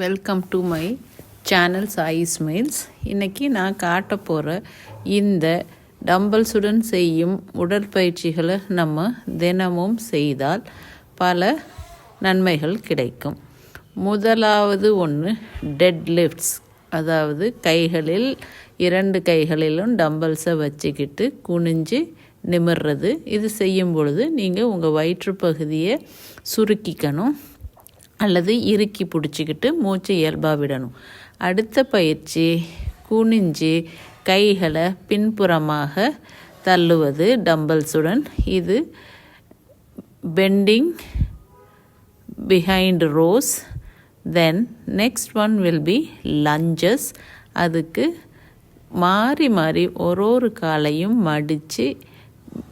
Welcome to my channel Sai smiles இன்றைக்கி நான் காட்ட போகிற இந்த டம்பல்ஸுடன் செய்யும் உடற்பயிற்சிகளை நம்ம தினமும் செய்தால் பல நன்மைகள் கிடைக்கும். முதலாவது ஒன்று டெட் லிஃப்ட்ஸ் அதாவது கைகளில் இரண்டு கைகளிலும் டம்பல்ஸை வச்சுக்கிட்டு குனிஞ்சு நிமிர்றது. இது செய்யும் பொழுது நீங்கள் உங்கள் வயிற்றுப்பகுதியை சுருக்கிக்கணும். அல்லது இறுக்கி பிடிச்சிக்கிட்டு மூச்சை இயல்பாக விடணும். அடுத்த பயிற்சி குனிஞ்சு கைகளை பின்புறமாக தள்ளுவது டம்பல்ஸுடன் இது bending behind rows then next one will be lunges அதுக்கு மாறி மாறி ஒரு ஒரு காலையும் மடித்து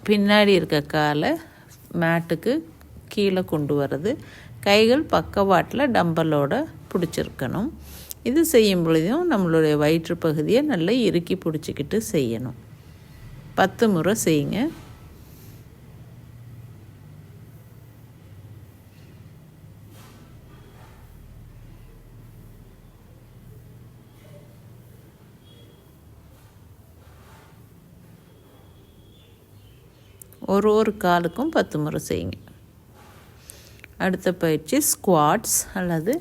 பின்னாடி இருக்க காலை மேட்டுக்கு கீழே கொண்டு வர்றது. கைகள் பக்கவாட்டில் டம்பலோட பிடிச்சிருக்கணும். இது செய்யும் பொழுதும் நம்மளுடைய வயிற்று பகுதியை நல்லா இறுக்கி பிடிச்சிக்கிட்டு செய்யணும். பத்து முறை செய்யுங்க. ஒரு ஒரு காலுக்கும் பத்து முறை செய்யுங்க. அடுத்த பயிற்சி ஸ்குவாட்ஸ் அல்லது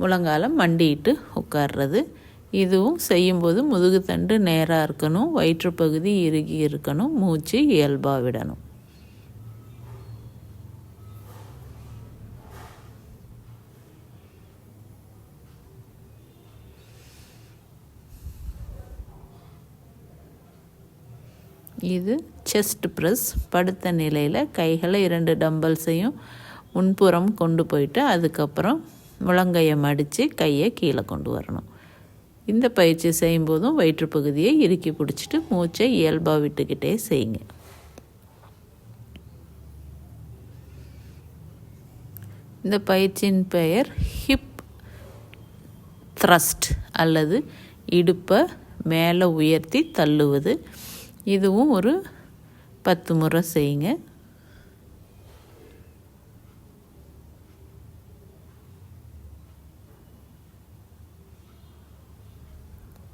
முழங்கால மண்டிட்டு உட்கார்றது. இதுவும் செய்யும்போது முதுகுத்தண்டு நேராக இருக்கணும் வயிற்றுப்பகுதி இறுகி இருக்கணும் மூச்சு இயல்பாக விடணும். இது செஸ்ட் ப்ரெஸ் படுத்த நிலையில் கைகளை இரண்டு டம்பல்ஸையும் முன்புறம் கொண்டு போயிட்டு அதுக்கப்புறம் முழங்கையை மடித்து கையை கீழே கொண்டு வரணும். இந்த பயிற்சி செய்யும்போதும் வயிற்றுப்பகுதியை இறுக்கி பிடிச்சிட்டு மூச்சை இயல்பாக விட்டுக்கிட்டே செய்யுங்க. இந்த பயிற்சியின் பெயர் ஹிப் த்ரஸ்ட் அல்லது இடுப்பை மேலே உயர்த்தி தள்ளுவது. இதுவும் ஒரு பத்து முறை செய்யுங்க.